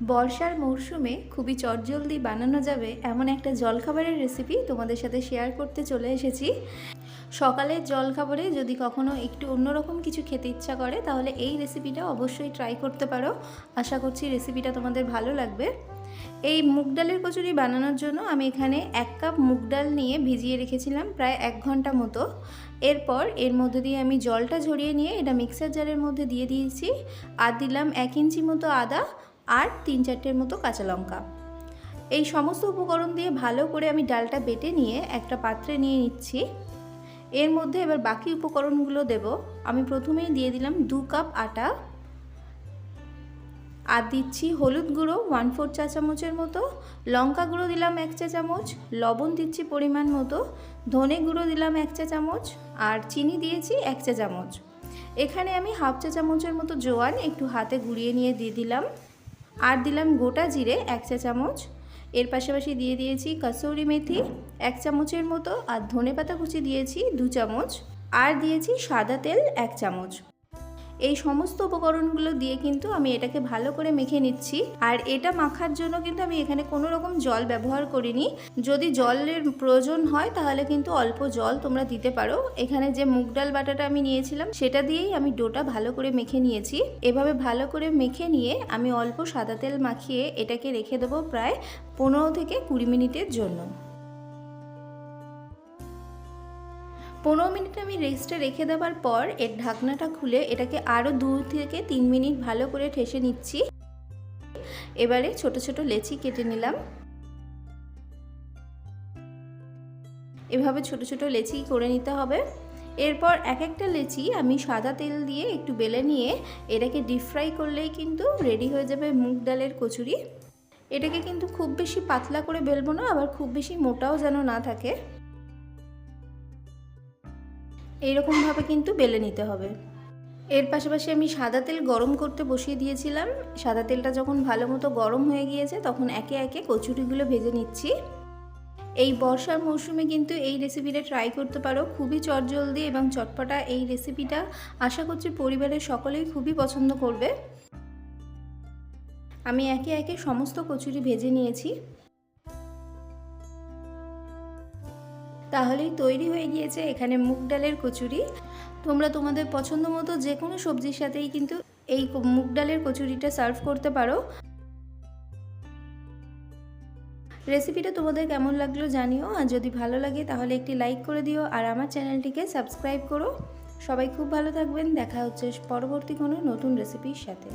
বর্ষার মরশুমে খুবই চটজলদি বানানো যাবে এমন একটা জলখাবারের রেসিপি তোমাদের সাথে শেয়ার করতে চলে এসেছি। সকালের জলখাবারে যদি কখনো একটু অন্যরকম কিছু খেতে ইচ্ছা করে, তাহলে এই রেসিপিটা অবশ্যই ট্রাই করতে পারো। আশা করছি রেসিপিটা তোমাদের ভালো লাগবে। এই মুগ ডালের কচুরি বানানোর জন্য আমি এখানে এক কাপ মুগ ডাল নিয়ে ভিজিয়ে রেখেছিলাম প্রায় এক ঘণ্টা মতো। এরপর এর মধ্যে দিয়ে আমি জলটা ঝরিয়ে নিয়ে এটা মিক্সার জারের মধ্যে দিয়ে দিয়েছি। আর দিলাম এক ইঞ্চি মতো আদা আর তিন চারটের মতো কাঁচা লঙ্কা। এই সমস্ত উপকরণ দিয়ে ভালো করে আমি ডালটা বেটে নিয়ে একটা পাত্রে নিয়ে নিচ্ছি। এর মধ্যে এবার বাকি উপকরণগুলো দেব। আমি প্রথমেই দিয়ে দিলাম দু কাপ আটা। আর দিচ্ছি হলুদ গুঁড়ো ওয়ান ফোর চা চামচের মতো। লঙ্কা গুঁড়ো দিলাম এক চা চামচ। লবণ দিচ্ছি পরিমাণ মতো। ধনে গুঁড়ো দিলাম এক চা চামচ। আর চিনি দিয়েছি এক চা চামচ। এখানে আমি হাফ চা চামচের মতো জোয়ান একটু হাতে গুঁড়িয়ে নিয়ে দিয়ে দিলাম। আর দিলাম গোটা জিরে এক চা চামচ। এর পাশাপাশি দিয়ে দিয়েছি কসৌরি মেথি এক চামচের মতো আর ধনে পাতা কুচি দিয়েছি দু চামচ। আর দিয়েছি সাদা তেল এক চামচ। এই সমস্ত উপকরণগুলো দিয়ে কিন্তু আমি এটাকে ভালো করে মেখে নিচ্ছি। আর এটা মাখার জন্য কিন্তু আমি এখানে কোনো রকম জল ব্যবহার করিনি। যদি জলের প্রয়োজন হয় তাহলে কিন্তু অল্প জল তোমরা দিতে পারো। এখানে যে মুগ ডাল বাটাটা আমি নিয়েছিলাম, সেটা দিয়েই আমি ডোটা ভালো করে মেখে নিয়েছি। এভাবে ভালো করে মেখে নিয়ে আমি অল্প সাদা তেল মাখিয়ে এটাকে রেখে দেবো প্রায় পনেরো থেকে কুড়ি মিনিটের জন্য। পনেরো মিনিট আমি রেস্টে রেখে দেওয়ার পর এর ঢাকনাটা খুলে এটাকে আরও দু থেকে তিন মিনিট ভালো করে ঠেসে নিচ্ছি। এবারে ছোট ছোট লেচি কেটে নিলাম। এভাবে ছোট ছোট লেচি করে নিতে হবে। এরপর এক একটা লেচি আমি সাদা তেল দিয়ে একটু বেলে নিয়ে এটাকে ডিপ ফ্রাই করলেই কিন্তু রেডি হয়ে যাবে মুগ ডালের কচুরি। এটাকে কিন্তু খুব বেশি পাতলা করে বেলবো না, আবার খুব বেশি মোটাও যেন না থাকে। এইরকমভাবে কিন্তু বেলে নিতে হবে। এর পাশাপাশি আমি সাদা তেল গরম করতে বসিয়ে দিয়েছিলাম। সাদা তেলটা যখন ভালো মতো গরম হয়ে গিয়েছে, তখন একে একে কচুরিগুলো ভেজে নিচ্ছি। এই বর্ষার মৌসুমে কিন্তু এই রেসিপিটা ট্রাই করতে পারো। খুবই চটজলদি এবং চটপটা এই রেসিপিটা আশা করছি পরিবারের সকলেই খুবই পছন্দ করবে। আমি একে একে সমস্ত কচুরি ভেজে নিয়েছি। তাহলেই তৈরি হয়ে গিয়েছে এখানে মুগ ডালের কচুরি। তোমরা তোমাদের পছন্দ মতো যে কোনো সবজির সাথেই কিন্তু এই মুগ ডালের কচুরিটা সার্ভ করতে পারো। রেসিপিটা তোমাদের কেমন লাগল জানিও, আর যদি ভালো লাগে তাহলে একটি লাইক করে দিও, আর আমার চ্যানেলটিকে সাবস্ক্রাইব করো। সবাই খুব ভালো থাকবেন, দেখা হচ্ছে পরবর্তী কোনো নতুন রেসিপির সাথে।